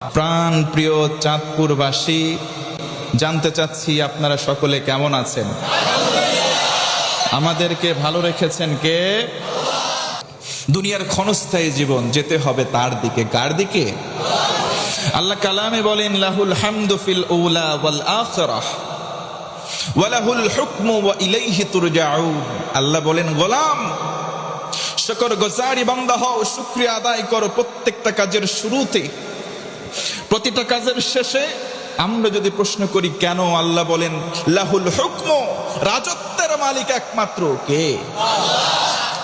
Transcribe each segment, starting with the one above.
প্রাণ প্রিয় চাঁদপুরবাসী, জানতে চাচ্ছি আপনারা সকলে কেমন আছেন? আমাদেরকে ভালো রেখেছেন কে? দুনিয়ার ক্ষণস্থায়ী জীবন যেতে হবে তার দিকে, কার দিকে? আল্লাহ কালামে বলেন, লাহুল হামদু ফিল ওয়াল আখিরাহ ওয়ালাহুল হুকমু ওয়া ইলাইহি তুরজাউন। আল্লাহ বলেন, গোলাম, শকর গোজারি বান্দা হও, শুকরিয়া আদায় করো প্রত্যেকটা কাজের শুরুতে। প্রতিটা কাজের শেষে আমরা যদি প্রশ্ন করি, কেন আল্লাহ বলেন, লাহুল হুকম, রাজত্বের মালিক একমাত্র কে?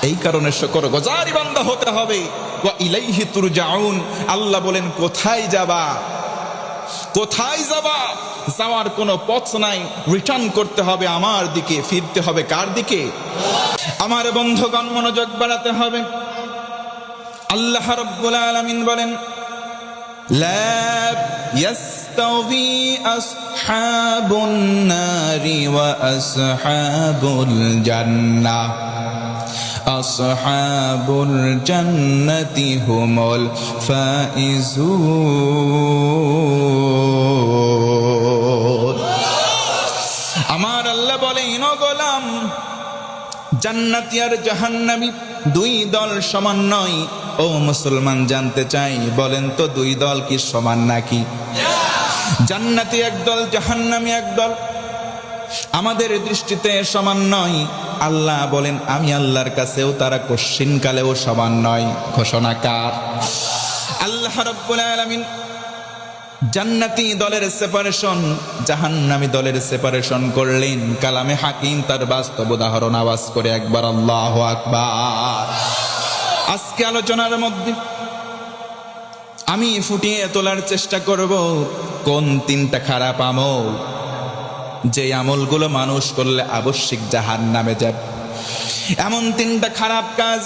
এই কারণে শকর গজারি বান্দা হতে হবে। ইলাইহি তুরজাউন, আল্লাহ বলেন, কোথায় যাবা? কোথায় যাবা? যাওয়ার কোনো পথ নাই। রিটার্ন করতে হবে আমার দিকে, ফিরতে হবে কার দিকে? আমার বন্ধুগণ মনোযোগ বাড়াতে হবে। আল্লাহ রব্বুল আলামিন বলেন لا يستوي أصحاب النار وأصحاب الجنة أصحاب الجنة هم الفائزون জান্নাতি আর জাহান্নামী দুই দল সমান নয়। ও মুসলমান, জানতে চাই, বলেন তো দুই দল কি সমান নাকি? জান্নাতি একদল জাহান্নামী একদল আমাদের দৃষ্টিতে সমান নয়। আল্লাহ বলেন, আমি আল্লাহর কাছেও তারা কশ্চিন কালেও সমান নয়। ঘোষণা কার? আল্লাহ রব্বুল আলামিন জান্নাতি দলের সেপারেশন জাহান্নামী দলের সেপারেশন করলেন। কালামে হাকিম তার বাস্তব উদাহরণ আওয়াজ করে একবার, আল্লাহ আকবার। আজকে আলোচনার মধ্যে আমি ফুটিয়ে তোলার চেষ্টা করব, কোন তিনটা খারাপ আমল? যে আমলগুলো মানুষ করলে আবশ্যিক জাহান নামে যাবে। এমন তিনটা খারাপ কাজ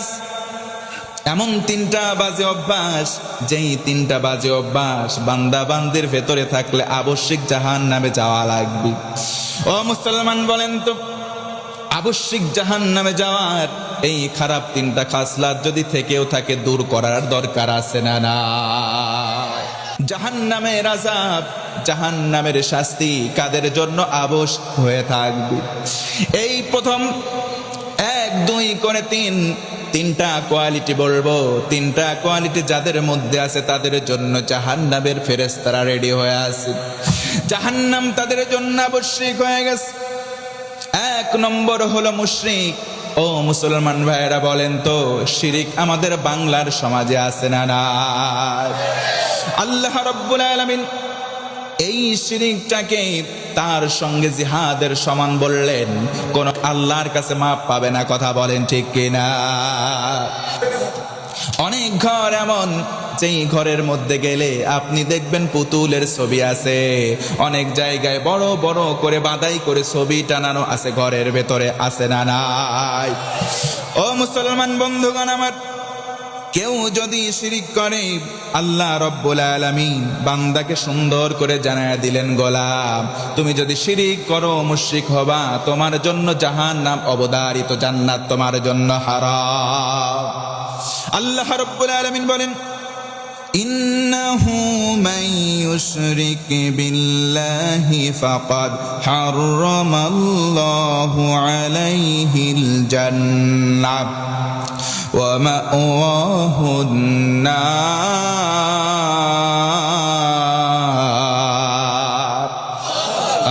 এমন তিনটা বাজে অভ্যাস, যেই তিনটা বাজে অভ্যাস বান্দা বান্দির ভেতরে থাকলে আবশ্যিক জাহান নামে যাওয়া লাগবে। ও মুসলমান বলেন তো, আবশ্যিক জাহান নামে যাওয়ার এই খারাপ তিনটা খাসলাত যদি থেকেও থাকে, দূর করার দরকার আছে না না? জাহান নামের আজাব জাহান নামের শাস্তি কাদের জন্য আবশ হয়ে থাকবে? এই প্রথম এক, দুই, করে তিন তিনটা কোয়ালিটি বলব। তিনটা কোয়ালিটি যাদের মধ্যে আছে, তাদের জন্য জাহান্নামের ফেরেস্তারা রেডি হয়ে আছে। জাহান্নাম তাদের জন্য আবশ্যিক হয়ে গেছে। এক নম্বর হলো মুশরিক। ও মুসলমান ভাইয়েরা, বলেন তো, শিরিক আমাদের বাংলার সমাজে আছে না না আল্লাহ রব্বুল আলামিন এই শিরিকটাকে তার সঙ্গে জিহাদের সমান বললেন, কোন আল্লাহর কাছে মাপ পাবে না, কথা বলেন ঠিক কিনা? অনেক ঘর এমন, যেই ঘরের মধ্যে গেলে আপনি দেখবেন পুতুলের ছবি আছে। অনেক জায়গায় বড় বড় করে বাদাই করে ছবি টানানো আছে, ঘরের ভেতরে আছে না নাই? ও মুসলমান বন্ধুগণ আমার কেউ যদি শিরিক করে আল্লাহ রব্বুল আলামিন বান্দাকে সুন্দর করে জানায় দিলেন গোলাম তুমি যদি শিরিক করো মুশরিক হবা তোমার জন্য জাহান নাম অবদারিত জান্নাত তোমার জন্য হারাম আল্লাহ রব্বুল আলামিন বলেন إنه من يشرك بالله فقد حرم الله عليه الجنة ومأواه النار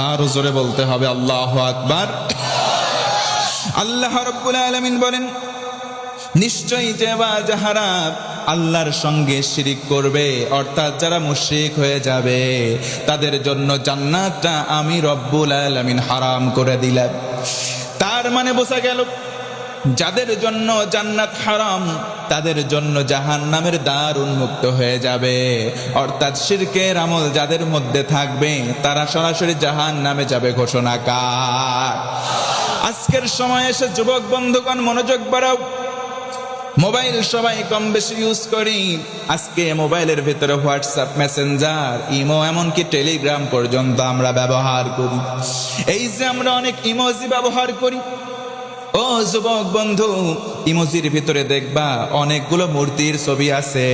আর জোরে বলতে হবে আল্লাহ আকবার আল্লাহ রব্বুল আলামিন বলেন নিশ্চয়ই যে বা যাহারা আল্লাহর সঙ্গে শিরিক করবে অর্থাৎ যারা মুশরিক হয়ে যাবে তাদের জন্য জান্নাতটা আমি রব্বুল আলামিন হারাম করে দিলাম তার মানে বোঝা গেল যাদের জন্য জান্নাত হারাম, তাদের জন্য জাহান নামের দ্বার উন্মুক্ত হয়ে যাবে। অর্থাৎ শিরকের আমল যাদের মধ্যে থাকবে, তারা সরাসরি জাহান নামে যাবে ঘোষণা কার আজকের সময় এসে যুবক বন্ধুগণ, মনোযোগ বাড়াও। মোবাইল সবাই কম বেশি ইউজ করি। আজকে মোবাইলের ভিতরে হোয়াটসঅ্যাপ, মেসেঞ্জার, ইমো, এমনকি টেলিগ্রাম পর্যন্ত আমরা ব্যবহার করি। এই যে আমরা অনেক ইমোজি ব্যবহার করি। ও যুবক বন্ধু, ইমোজির ভিতরে দেখবা অনেকগুলো মূর্তির ছবি আছে।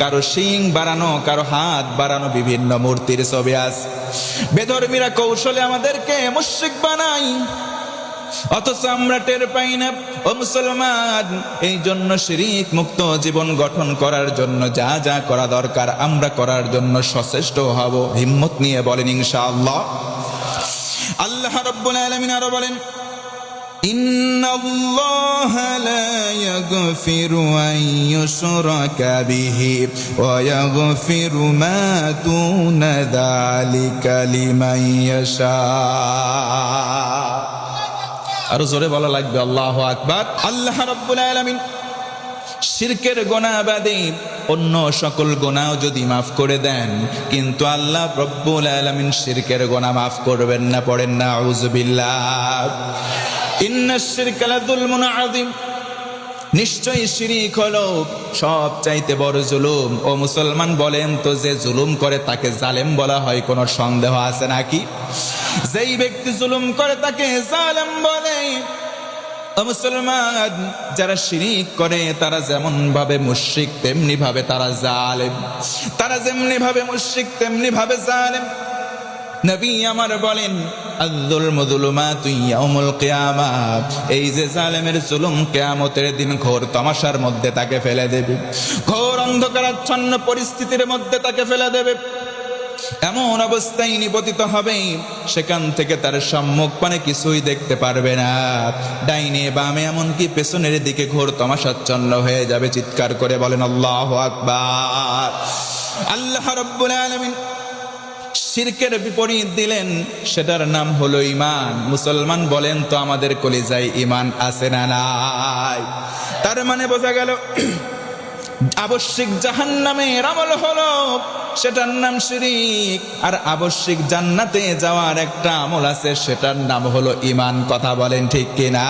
কারও শিং বাড়ানো, কারও হাত বাড়ানো বিভিন্ন মূর্তির ছবি আছে। বেধর্মীরা কৌশলে আমাদেরকে মুশ্রিক বানাই অথচ আমরা টের পাই না, ও মুসলমান, এই জন্য শিরিক মুক্ত জীবন গঠন করার জন্য যা যা করা দরকার, আমরা করার জন্য সচেষ্ট হব। হিম্মত নিয়ে বলেন ইনশাআল্লাহ। আল্লাহ রব্বুল আলামিন আরও বলেন إن الله لا يغفر أن يشرك به ويغفر ما دون ذلك لمن يشاء আরো জোরে বলা লাগবে আল্লাহ আকবার আল্লাহ রব্বুল আলামিন শিরকের গোনা বাদে অন্য সকল গোনাও যদি মাফ করে দেন কিন্তু আল্লাহ রব্বুল আলামিন শিরকের গোনা মাফ করবেন না পড়েন না আউযুবিল্লাহ নিশ্চয়ই শিরিক হলো সব চাইতে জুলুম। ও মুসলমান বলেন তো, যে জুলুম করে তাকে জালেম বলা হয়, কোনো সন্দেহ আছে নাকি? যেই ব্যক্তি জুলুম করে তাকে জালেম বলে। মুসলমান, যারা শিরিক করে, তারা যেমন ভাবে মুশরিক তেমনি ভাবে তারা জালেম। তারা যেমনি ভাবে মুশরিক তেমনি ভাবে জালেম। নবী আমার বলেন আব্দুল মদুলুমা তুই ইয়াউমুল কিয়ামা। এই যে জালেমের জুলুম কিয়ামতের দিন ঘোর তামাশার মধ্যে তাকে ফেলে দেবে। ঘোর অন্ধকারাচ্ছন্ন পরিস্থিতির মধ্যে তাকে ফেলে দেবে। এমন অবস্থায় নিপতিত হবে, সেখান থেকে তার সম্মুখ পানে কিছুই দেখতে পারবে না। ডাইনে বামে এমনকি পেছনের দিকে ঘোর তমাশাচ্ছন্ন হয়ে যাবে, চিৎকার করে বলেন, আল্লাহ আকবার। আল্লাহ রব্বুল আলামিন শিরকের বিপরীত দিলেন, সেটার নাম হলো ইমান মুসলমান বলেন তো আমাদের কলিজায় ইমান আছে না নাই? তার মানে বোঝা গেল, আবশ্যিক জাহান নামের আমল হলো সেটার নাম শিরিক, আর আবশ্যিক জান্নাতে যাওয়ার একটা আমল আছে, সেটার নাম হলো ইমান কথা বলেন ঠিক কিনা?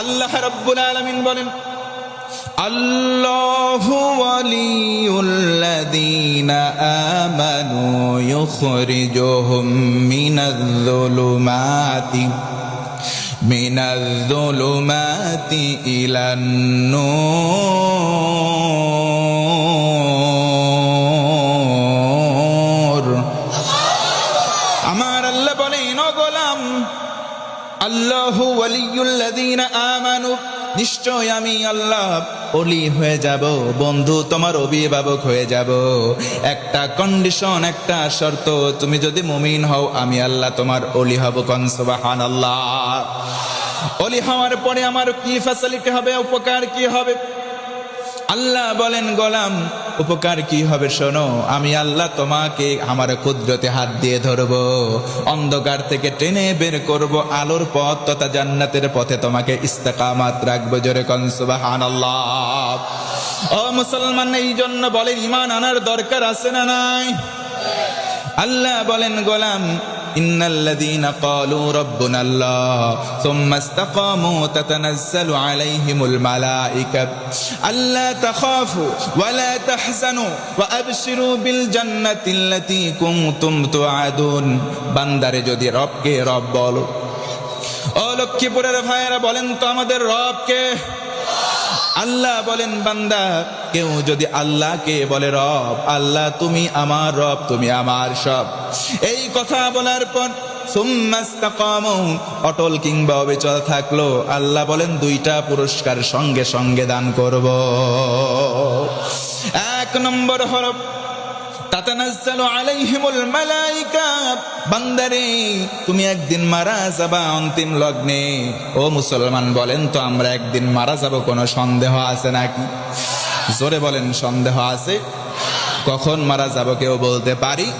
আল্লাহ রব্বুল আলামিন বলেন الله ولي الذين آمنوا يخرجهم من الظلمات من الظلمات إلى النور নিশ্চয় আমি আল্লাহ অলি হয়ে যাব, বন্ধু তোমার অভিভাবক হয়ে যাব। একটা কন্ডিশন একটা শর্ত, তুমি যদি মুমিন হও, আমি আল্লাহ তোমার অলি হব কনসবাহান আল্লাহ অলি হওয়ার পরে আমার কি ফ্যাসিলিটি হবে, উপকার কি হবে? আল্লাহ বলেন, গোলাম, উপকার কি হবে শোনো? আমি আল্লাহ তোমাকে আমার কুদরতে হাত দিয়ে ধরব। অন্ধকার থেকে টেনে বের করব। আলোর পথ তথা জান্নাতের পথে তোমাকে ইস্তেকামাত রাখব জোরে কন, সুবহানাল্লাহ। ও মুসলমান, এই জন্য বলেন ইমান আনার দরকার আছে না নাই? আল্লাহ বলেন, গোলাম إن الذين قالوا ربنا الله ثم استقاموا تتنزل عليهم الملائكة ألا تخافوا ولا تحزنوا وأبشروا بالجنة التي كنتم توعدون বান্দারে যদি রবকে রব বলো ও লক্ষ্মীপুরের ভাইয়েরা বলেন তো আমাদের রবকে আল্লাহ বলেন, বান্দা, কেউ যদি আল্লাহকে বলে, রব, আল্লাহ, তুমি আমার রব, তুমি আমার সব। এই কথা বলার পর অটল কিংবা অবিচল থাকল। আল্লাহ বলেন, দুইটা পুরস্কার সঙ্গে সঙ্গে দান করব। এক নম্বর হরফ তাতানাজ্জালু আলাইহিমুল মালাইকা। বান্দারে, তুমি একদিন মারা যাবা অন্তিম লগ্নে। ও মুসলমান, বলেন তো আমরা একদিন মারা যাব, কোনো সন্দেহ আছে নাকি? জোরে বলেন, সন্দেহ আছে? কখন মারা যাব কেউ বলতে পারি?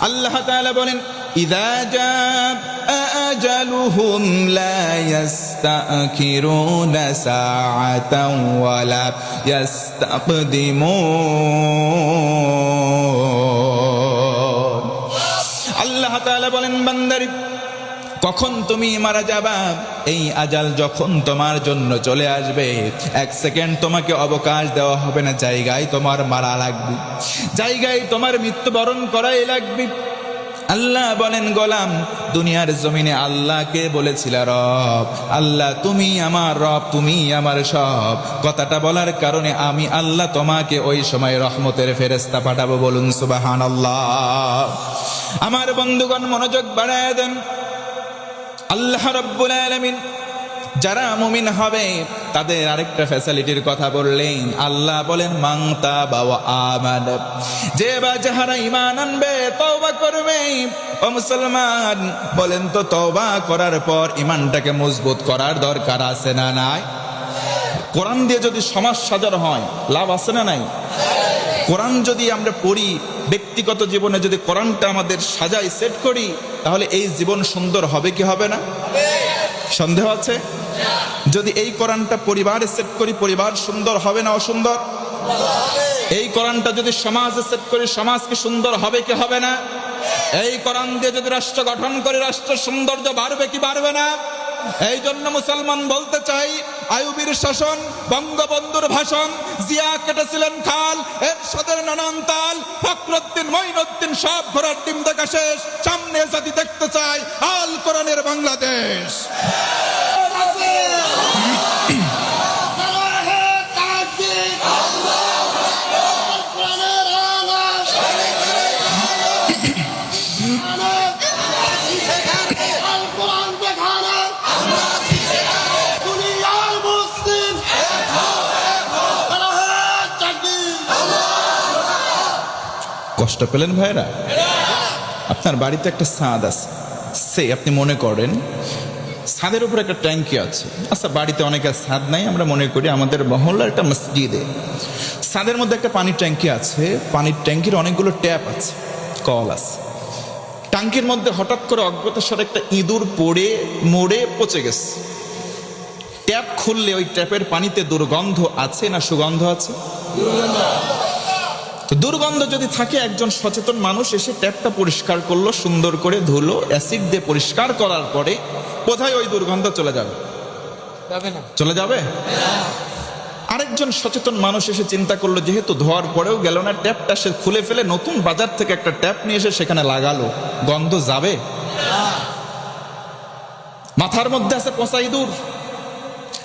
আল্লাহ তাআলা বলেন, ইদা জাআ আজালুহুম লা ইস্তাখিরুনা সাআতাও ওয়ালা ইস্তাকদিমুন আল্লাহ তাআলা বলেন, বান্দারি, কখন তুমি মারা যাবা? এই আজাল যখন তোমার জন্য চলে আসবে, এক সেকেন্ড তোমাকে অবকাশ দেওয়া হবে না, জায়গায় তোমার মারা লাগবে। জায়গায় তোমার মৃত্যুবরণ করাই লাগবে। আল্লাহ বলেন, গোলাম, দুনিয়ার জমিনে আল্লাহকে বলেছিল রব। আল্লাহ, তুমি আমার রব, তুমি আমার সব। কথাটা বলার কারণে আমি আল্লাহ তোমাকে ওই সময় রহমতের ফেরেস্তা পাঠাবো বলুন সুবাহান আল্লাহ আমার বন্ধুগণ, মনোযোগ বাড়ায় দেন। আল্লাহ রব্বুল আলামিন যারা মুমিন হবে, তাদের আরেকটা ফ্যাসিলিটির কথা বললেন। আল্লাহ বলেন মাংতা বাবা আমান যে বা যাহারা ইমান আনবে, তওবা করবে। ও মুসলমান, বলেন তো, তওবা করার পর ইমানটাকে মজবুত করার দরকার আছে না নাই? কোরআন দিয়ে যদি সমাজ সাজার হয়, লাভ আছে না নাই? কোরআন যদি আমরা পড়ি, ব্যক্তিগত জীবনে যদি কোরআনটা আমাদের সাজাই সেট করি, তাহলে এই জীবন সুন্দর হবে কি হবে না? সন্দেহ আছে? যদি এই কোরআনটা পরিবারে সেট করি, পরিবার সুন্দর হবে না অসুন্দর? এই কোরআনটা যদি সমাজে সেট করি, সমাজ কি সুন্দর হবে কি হবে না? এই কোরআন দিয়ে যদি রাষ্ট্র গঠন করি রাষ্ট্র সৌন্দর্য বাড়বে কি বাড়বে না? এই জন্য মুসলমান বলতে চাই আয়ুবীর শাসন, বঙ্গবন্ধুর ভাষণ, জিয়া কেটেছিলেন খাল এর সদের নানান তাল, ফখরুদ্দিন, মঈনুদ্দিন সব ঘোরার ডিম দেখা শেষ। সামনে যদি দেখতে চাই, আল কোরআনের বাংলাদেশ। কষ্ট পেলেন ভাইরা আপনার বাড়িতে একটা ছাদ আছে। সে, আপনি মনে করেন? ছাদের উপর একটা ট্যাঙ্কি আছে। আচ্ছা বাড়িতে অনেকের ছাদ নাই, আমরা মনে করি আমাদের মহল্লার একটা মসজিদে। ছাদের মধ্যে একটা পানির ট্যাঙ্কি আছে। পানির ট্যাঙ্কির অনেকগুলো ট্যাপ আছে, কল আছে। ট্যাঙ্কির মধ্যে হঠাৎ করে অজ্ঞতাস্বরে একটা ইঁদুর পড়ে, মরে পচে গেছে। ট্যাপ খুললে ওই ট্যাপের পানিতে দুর্গন্ধ আছে না সুগন্ধ আছে? তো দুর্গন্ধ যদি থাকে একজন সচেতন মানুষ এসে ট্যাপটা পরিষ্কার করল সুন্দর করে ধুলো অ্যাসিড দিয়ে পরিষ্কার করার পরে কোথায় ওই দুর্গন্ধ চলে যাবে। চলে যাবে? আরেকজন সচেতন মানুষ এসে চিন্তা করল যেহেতু ধোয়ার পরেও গেল না ট্যাপটা সে খুলে ফেলে নতুন বাজার থেকে একটা ট্যাপ নিয়ে এসে সেখানে লাগালো। গন্ধ যাবে? মাথার মধ্যে আছে পচা ইঁদুর।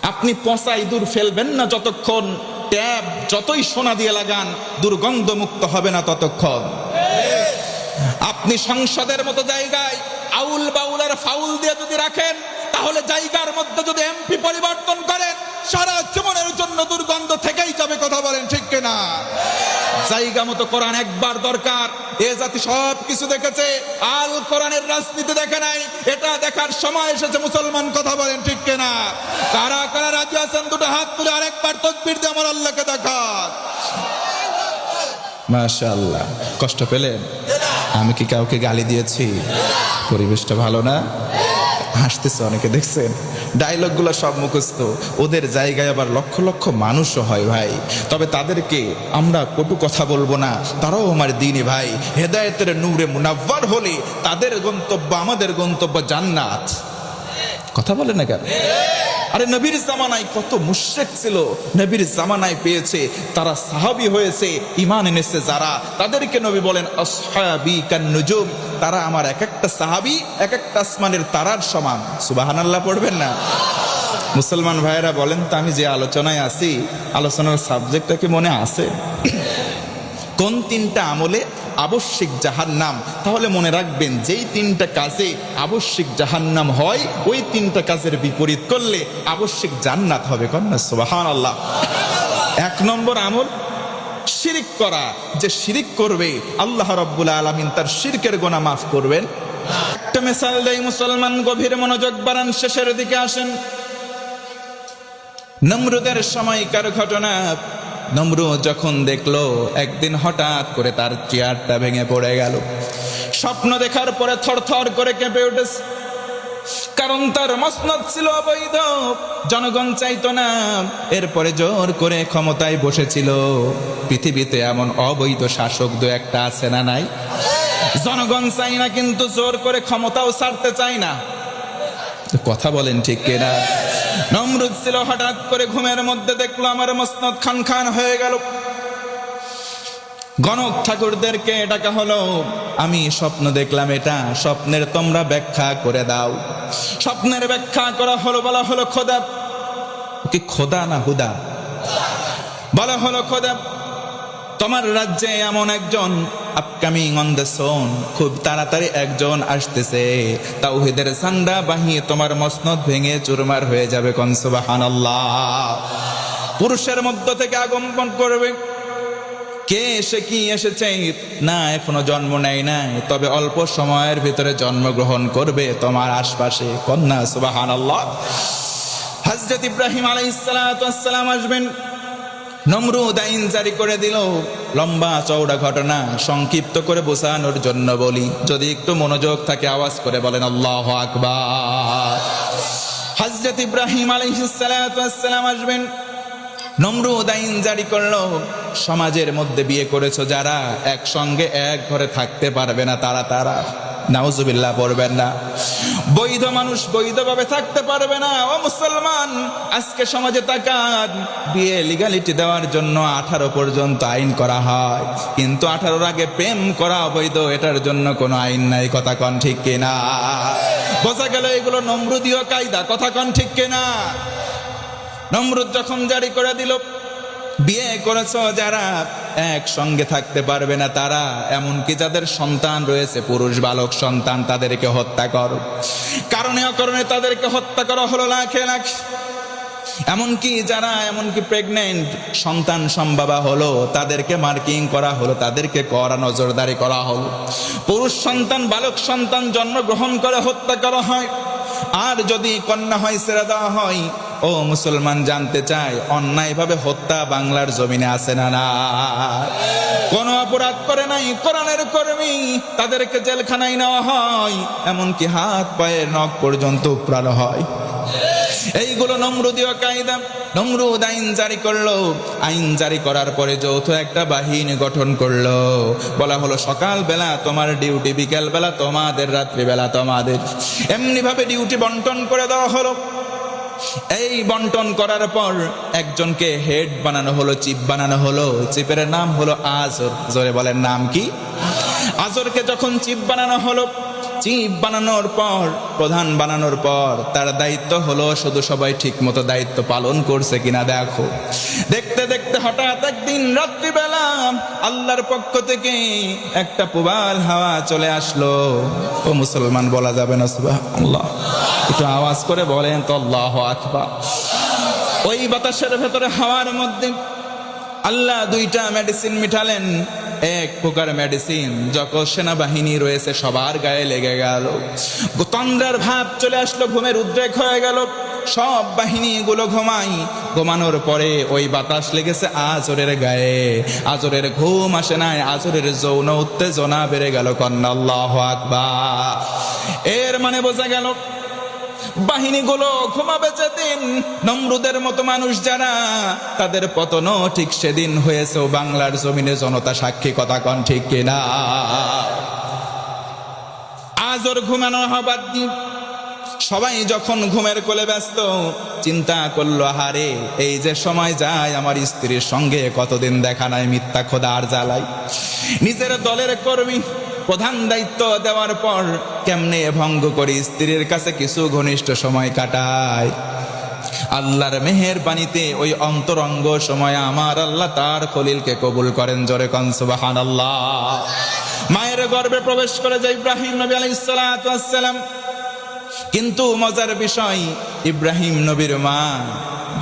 আপনি পচা ইঁদুর ফেলবেন না যতক্ষণ ট্যাব যতই সোনা দিয়ে লাগান দুর্গন্ধ মুক্ত হবে না ততক্ষণ। আপনি সংসদের মতো জায়গায় আউল বাউল আর ফাউল দিয়ে যদি রাখেন, তাহলে জায়গার মধ্যে যদি এমপি পরিবর্তন করেন, সারা জীবনের জন্য দুর্গন্ধ থেকেই যাবে, কথা বলেন ঠিক কিনা? জায়গা মতো কোরআন একবার দরকার। এ জাতি সব কিছু দেখেছে। আল কোরআনের রাজনীতি দেখে নাই। এটা দেখার সময় এসেছে, মুসলমান কথা বলেন ঠিক কিনা? কারা কারা রাজি আছেন? দুটো হাত তুলে আরেকবার তকবির দিয়ে আমার আল্লাহকে দেখান। মাশাআল্লাহ। কষ্ট পেলেন? আমি কি কাউকে গালি দিয়েছি? পরিবেশটা ভালো না? হাসতেছে অনেকে, দেখছেন? ডায়লগগুলো সব মুখস্থ। ওদের জায়গায় আবার লক্ষ লক্ষ মানুষও হয় ভাই। তবে তাদেরকে আমরা কটু কথা বলব না। তারাও আমার দিনে ভাই। হেদায়তের নূরে মুনাব্বার হলে তাদের গন্তব্য আমাদের গন্তব্য জান্নাত। কথা বলে না কেন? আরে নবীর জামানায় কত মুশ্রেক ছিল, নবীর জামানায় পেয়েছে, তারা সাহাবি হয়েছে ইমান এনেছে যারা, তাদেরকে নবী বলেন, আসহাবি কান্নুজুম তারা আমার এক একটা সাহাবি এক একটা আসমানের তারার সমান। সুবাহানাল্লাহ পড়বেন না? মুসলমান ভাইয়েরা বলেন তো, আমি যে আলোচনায় আছি, আলোচনার সাবজেক্টটা কি মনে আছে? কোন তিনটা আমলে আবশ্যিক জাহান্নাম? তাহলে মনে রাখবেন, যেই তিনটা কাজে আবশ্যিক জাহান্নাম হয়, ওই তিনটা কাজের বিপরীত করলে আবশ্যিক জান্নাত হবে। কন্যা সুবাহান আল্লাহ এক নম্বর আমল, শিরিক করা। যে শিরিক করবে, আল্লাহ রব্বুল আলমিন তার শিরকের গোনা মাফ করবেন। একটা মেসাল দেয় মুসলমান গভীর মনোযোগ বাড়ান, শেষের দিকে আসেন। নমরুদের সময়কার ঘটনা নমরুদ যখন দেখল, একদিন হঠাৎ করে তার চেয়ারটা ভেঙে পড়ে গেল। স্বপ্ন দেখার পরে থরথর করে কেঁপে উঠেছে। কারণ তার মসনদ ছিল অবৈধ, জনগণ চাইতো না। এরপরে জোর করে ক্ষমতায় বসেছিল। পৃথিবীতে এমন অবৈধ শাসক দু একটা আছে না নাই? জনগণ চাই না, কিন্তু জোর করে ক্ষমতাও ছাড়তে চায় না। কথা বলেন ঠিক কিনা? নমরুদ ছিল হঠাৎ করে ঘুমের মধ্যে দেখল আমার মসনদ খান খান হয়ে গেল। গণক ঠাকুরদেরকে ডাকা হলো, আমি স্বপ্ন দেখলাম এটা, স্বপ্নের তোমরা ব্যাখ্যা করে দাও। স্বপ্নের ব্যাখ্যা করা হলো, বলা হলো, খোদা। কি খোদা না হুদা? বলা হলো, খোদা, তোমার রাজ্যে এমন একজন আপকামিং অন দ্য সোন খুব তাড়াতাড়ি একজন আসতেছে। তাওহিদের সান্ডা বাহিয়ে তোমার মসনদ ভেঙে চুরমার হয়ে যাবে কনসুবাহান পুরুষের মধ্য থেকে আগমন করবে। কে এসে কি এসেছে? না, এখনও জন্ম নেয় নাই। তবে অল্প সময়ের ভিতরে জন্মগ্রহণ করবে তোমার আশপাশে কন্যা সুবাহান আল্লাহ হজরত ইব্রাহিম আলাইসালাম আসবেন। নমরুদ আইন জারি করে দিল। লম্বা চৌড়া ঘটনা সংক্ষিপ্ত করে বোঝানোর জন্য বলি। যদি একটু মনোযোগ থাকে আওয়াজ করে বলেন, আল্লাহ আকবার। হজরত ইব্রাহিম আলাইসালাম আসবেন। নমরুদ আইন জারি করল, সমাজের মধ্যে বিয়ে করেছ যারা একসঙ্গে এক ঘরে থাকতে পারবে না তারা তারা। নাউজুবিল্লাহ, পড়বেন না। বৈধ মানুষ বৈধভাবে থাকতে পারবে না। ও মুসলমান, আজকে সমাজে তাকান। বিয়ে লিগালিটি দেওয়ার জন্য আঠারো পর্যন্ত আইন করা হয়। কিন্তু আঠারোর আগে প্রেম করা অবৈধ, এটার জন্য কোনো আইন নাই, কথা কন ঠিক কিনা? বোঝা গেল এগুলো নমরুদীয় কায়দা, কথা কন ঠিক কিনা? নমরুদ যখন জারি করে দিল বিয়ে করেছ যারা একসঙ্গে থাকতে পারবে না, তারা এমনকি যাদের সন্তান রয়েছে, পুরুষ বালক সন্তান, তাদেরকে হত্যা করো। কারণে অকারণে তাদেরকে হত্যা করা হলো লাখে লাখ। এমনকি যারা এমনকি প্রেগনেন্ট সন্তান সম্ভাবা হলো, তাদেরকে মার্কিং করা হলো, তাদেরকে করা নজরদারি করা হলো। পুরুষ সন্তান, বালক সন্তান জন্মগ্রহণ করে হত্যা করা হয়। আর যদি কন্যা হয় ছেড়ে দেওয়া হয়। ও মুসলমান, জানতে চায় অন্যায়ভাবে হত্যা বাংলার জমিনে আছে না না কোন অপরাধ করে নাই কোরআনের কর্মী? তাদেরকে জেলখানায় নেওয়া হয়, এমনকি হাত, পায়ের নখ পর্যন্ত উপড়ানো হয়। এইগুলো নমরুদীয় কায়দা নমরুদ আইন জারি করল। আইন জারি করার পরে যৌথ একটা বাহিনী গঠন করল। বলা হলো সকাল বেলা তোমার ডিউটি বিকেল বেলা তোমাদের রাত্রি বেলা তোমাদের। এমনি ভাবে ডিউটি বন্টন করে দেওয়া হলো। এই বন্টন করার পর একজনকে হেড বানানো হলো চিপ বানানো হলো। চিপের নাম হলো আজর। জোরে বলেন নাম কি? আজরকে যখন চিপ বানানো হলো চিপ বানানোর পর, প্রধান বানানোর পর, তার দায়িত্ব হলো শুধু সবাই ঠিক মতো দায়িত্ব পালন করছে কিনা দেখো। দেখতে দেখতে হঠাৎ একদিন রাত্রিবেলা আল্লাহর পক্ষ থেকে একটা পুবাল হাওয়া চলে আসলো। ও মুসলমান, বলা যাবে না সুবাহ আল্লাহ একটু আওয়াজ করে বলেন তো, আল্লাহ আকবার। ওই বাতাসের ভেতরে হাওয়ার মধ্যে আল্লাহ দুইটা মেডিসিন মিঠালেন। এক প্রকার মেডিসিন যখন সেনাবাহিনী রয়েছে, সবার গায়ে লেগে গেল। তন্দ্রার ভাব চলে আসলো, ঘুমের উদ্রেক হয়ে গেল। সব বাহিনী গুলো ঘুমাই ঘুমানোর পরে ওই বাতাস লেগেছে আজরের গায়ে। আজরের ঘুম আসে নাই, আজরের যৌন উত্তেজনা বেড়ে গেল, কন্যা আল্লাহ আকবার। এর মানে বোঝা গেল বাহিনীগুলো ঘুমাবে যেদিন। নমরুদের মতো মানুষ যারা, তাদের পতনও ঠিক সেদিন হয়েছে। বাংলার জমিনে জনতা সাক্ষী, কথা কন ঠিক কিনা? আজর ঘুমানো হবার সবাই যখন ঘুমের কোলে ব্যস্ত, চিন্তা করল হারে এই যে সময় যায়, আমার স্ত্রীর সঙ্গে কতদিন দেখা নাই, মিথ্যা খোদার জ্বালাই। নিজের দলের কর্মী প্রধান দায়িত্ব দেওয়ার পর কেমনে ভঙ্গ করি? স্ত্রীর কাছে কিছু ঘনিষ্ঠ সময় কাটায় আল্লাহর মেহের বাণীতে ওই অন্তরঙ্গ সময় আমার আল্লাহ তার খলিলকে কবুল করেন জোরে কনসুবাহান আল্লাহ মায়ের গর্ভে প্রবেশ করে যে ইব্রাহিম নবী আলাইসালাম কিন্তু মজার বিষয়, ইব্রাহিম নবীর মা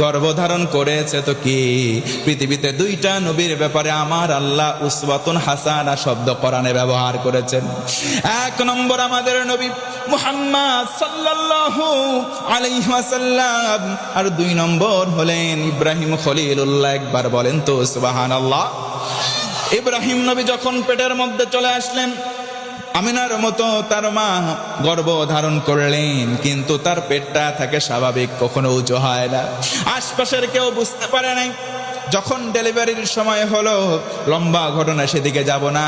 গর্ভধারণ করেছে তো কি? পৃথিবীতে দুইটা নবীর ব্যাপারে আমার আল্লাহ উসবাতুন হাসানা শব্দ কোরআনে ব্যবহার করেছেন। এক নম্বর আমাদের নবী মুহাম্মদ সাল্লাল্লাহু আলাইহি ওয়াসাল্লাম। আর দুই নম্বর হলেন ইব্রাহিম খলিলুল্লাহ, একবার বলেন তো সুবহানাল্লাহ। ইব্রাহিম নবী যখন পেটের মধ্যে চলে আসলেন আমিনার মতো তার মা গর্ভ ধারণ করলেন, কিন্তু তার পেটটা থাকে স্বাভাবিক, কখনো উঁচু হয় না। আশপাশের কেউ বুঝতে পারে নাই, যখন ডেলিভারির সময় হলো, লম্বা ঘটনা সেদিকে যাব না।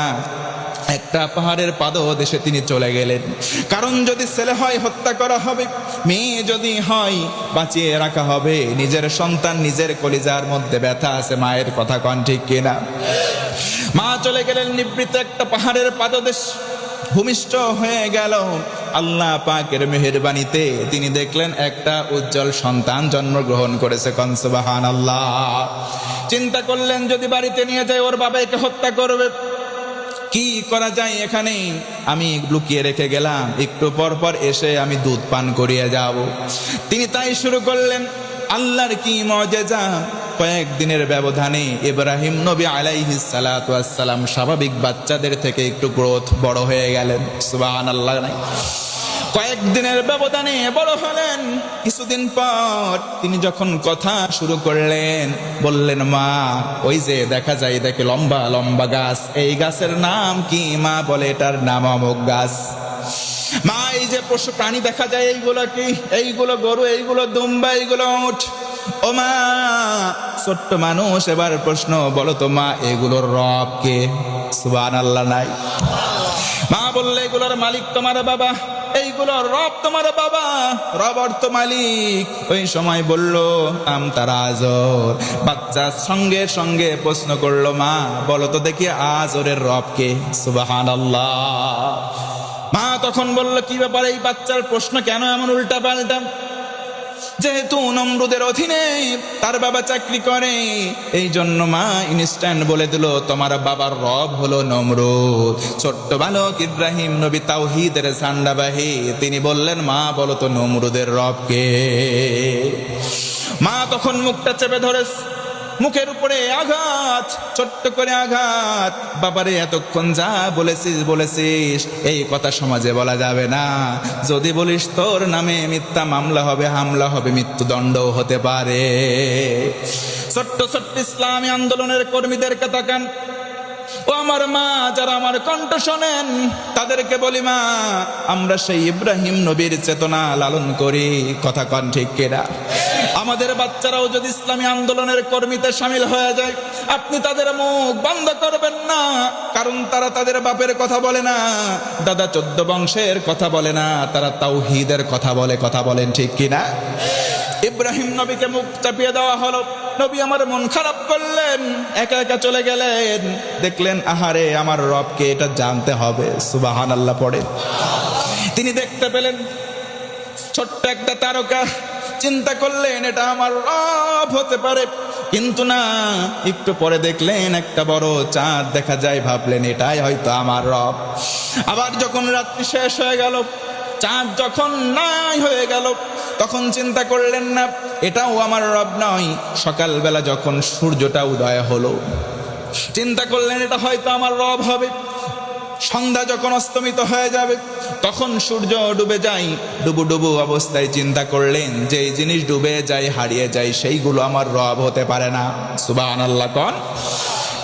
একটা পাহাড়ের পাদদেশে তিনি চলে গেলেন। কারণ যদি ছেলে হয়, হত্যা করা হবে, মেয়ে যদি হয়, বাঁচিয়ে রাখা হবে। নিজের সন্তান নিজের কলিজার মধ্যে ব্যথা আছে, মায়ের কথা কন ঠিক কিনা? মা চলে গেলেন নিবৃত্ত একটা পাহাড়ের পাদদেশ। ভূমিষ্ঠ হয়ে গেল। আল্লাহ পাকের মেহেরবানিতে তিনি দেখলেন একটা উজ্জ্বল সন্তান জন্মগ্রহণ করেছে কনসবাহান আল্লাহ চিন্তা করলেন, যদি বাড়িতে নিয়ে যায়, ওর বাবা একে হত্যা করবে। কি করা যায় এখানে? আমি লুকিয়ে রেখে গেলাম, একটু পর পর এসে আমি দুধ পান করিয়ে যাব। তিনি তাই শুরু করলেন, আল্লাহর কি মজেজা? কয়েকদিনের ব্যবধানে ইব্রাহিম নবী আলাইহি সালাম স্বাভাবিক বাচ্চাদের থেকে একটু গ্রোথ বড় হয়ে গেলেন। সুবাহান আল্লাহ নাই কয়েকদিনের ব্যবধানে বড় হলেন। কিছুদিন পর তিনি যখন কথা শুরু করলেন, বললেন, মা, ওই যে দেখা যায়, দেখে লম্বা লম্বা গাছ। এই গাছের নাম কি মা বলে? এটার নাম অমুক গাছ। মা, এই যে পশু প্রাণী দেখা যায়, এইগুলো কি? এইগুলো গরু, এইগুলো দুম্বা, এইগুলো উঠ। ও মা ছোট্ট মানুষ, এবার প্রশ্ন, বলো তো মা, এগুলোর রব কে? সুবান আল্লাহ নাই। মা বললে, এগুলোর মালিক তোমার বাবা। এইগুলো রব তোমার বাবা। রব অর্থ মালিক। ওই সময় বলল আম তারা আজর। বাচ্চা সঙ্গে সঙ্গে প্রশ্ন করল, মা, বলো তো দেখি আজরের রব কে? সুবাহান মা তখন বলল, কি ব্যাপার এই বাচ্চার প্রশ্ন? কেন এমন উল্টা পাল্টা যেহেতু নমরুদের অধীনে তার বাবা চাকরি করে এই জন্য মা ইনস্ট্যান্ট বলে দিল, তোমার বাবার রব হলো নমরুদ। ছোট্ট বালক ইব্রাহিম নবী তাওহিদের সান্ডাবাহী, তিনি বললেন, মা, বলো তো নমরুদের রবকে মা তখন মুখটা চেপে ধরে মুখের উপরে আঘাত, ছোট্ট করে আঘাত। বাবারে, এতক্ষণ যা বলেছিস বলেছিস, এই কথা সমাজে বলা যাবে না। যদি বলিস তোর নামে মিথ্যা মামলা হবে, হামলা হবে মৃত্যুদণ্ড হতে পারে। ছোট্ট ছোট্ট ইসলামী আন্দোলনের কর্মীদেরকে তাকান। ও আমার মা, যারা আমার কণ্ঠ শোনেন, তাদেরকে বলি, মা, আমরা সেই ইব্রাহিম নবীর চেতনা লালন করি। কথা কন ঠিক কেনা? আমাদের বাচ্চারাও যদি ইসলামী আন্দোলনের কর্মীতে সামিল হয়ে যায়, আপনি তাদের মুখ বন্ধ করবেন না, কারণ তারা তাদের বাপের কথা বলে না, দাদা চোদ্দ বংশের কথা বলে না, তারা তাওহিদের কথা বলে, কথা বলেন ঠিক কিনা? ইব্রাহিম নবীকে মুখ চাপিয়ে দেওয়া হলো। নবী আমার মন খারাপ করলেন, একা একা চলে গেলেন। দেখলেন, আহারে, আমার রবকে এটা জানতে হবে। সুবাহান আল্লাহ পড়ে। তিনি দেখতে পেলেন, ছোট্ট একটা তারকা চিন্তা করলেন, এটা আমার রব হতে পারে। কিন্তু না, একটু পরে দেখলেন, একটা বড় চাঁদ দেখা যায়, ভাবলেন, এটাই হয়তো আমার রব। আবার যখন রাত্রি শেষ হয়ে গেল চাঁদ যখন নাই হয়ে গেল, তখন চিন্তা করলেন না, এটাও আমার রব নয়। সকালবেলা যখন সূর্যটা উদয় হলো, চিন্তা করলেন, এটা হয়তো আমার রব হবে। সন্ধ্যা যখন অস্তমিত হয়ে যাবে, তখন সূর্য ডুবে যায়। ডুবু ডুবু অবস্থায় চিন্তা করলেন যে জিনিস ডুবে যায়, হারিয়ে যায়, সেইগুলো আমার রব হতে পারে না। সুবাহ আল্লাহ কন।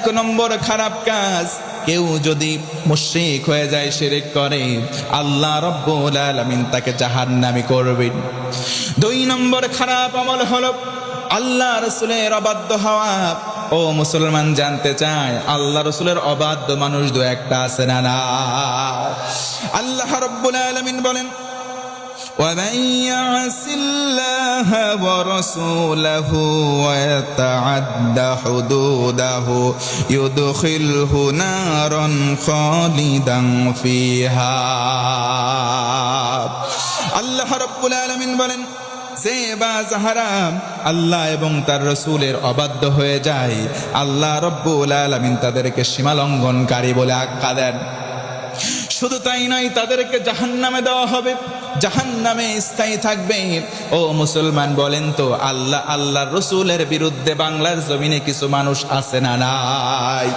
এক নম্বর খারাপ কাজ। কেউ যদি মুশরিক হয়ে যায়, শিরিক করে, আল্লাহ রব্বুল আলামিন তাকে জাহান্নামী করবেন। দুই নম্বর খারাপ আমল হলো আল্লাহ রসুলের অবাধ্য হওয়া। ও মুসলমান, জানতে চায়, আল্লাহ রসুলের অবাধ্য মানুষ দু একটা আছে না না? আল্লাহ রব্বুল আলামিন বলেন ومن يعص الله ورسوله ويتعد حدوده يدخله نارا خالدا فيها আল্লাহ রব্বুল আলামিন বলেন যে বা যাহারা আল্লাহ এবং তার রসুলের অবাধ্য হয়ে যায় আল্লাহ রব্বুল আলামিন তাদেরকে সীমালঙ্ঘনকারী বলে আখ্যা দেন শুধু তাই নয়, তাদেরকে জাহান নামে দেওয়া হবে। জাহান নামে স্থায়ী থাকবে। ও মুসলমান, বলেন তো, আল্লাহ আল্লাহ রসুলের বিরুদ্ধে বাংলার জমিনে কিছু মানুষ আসে না নাই?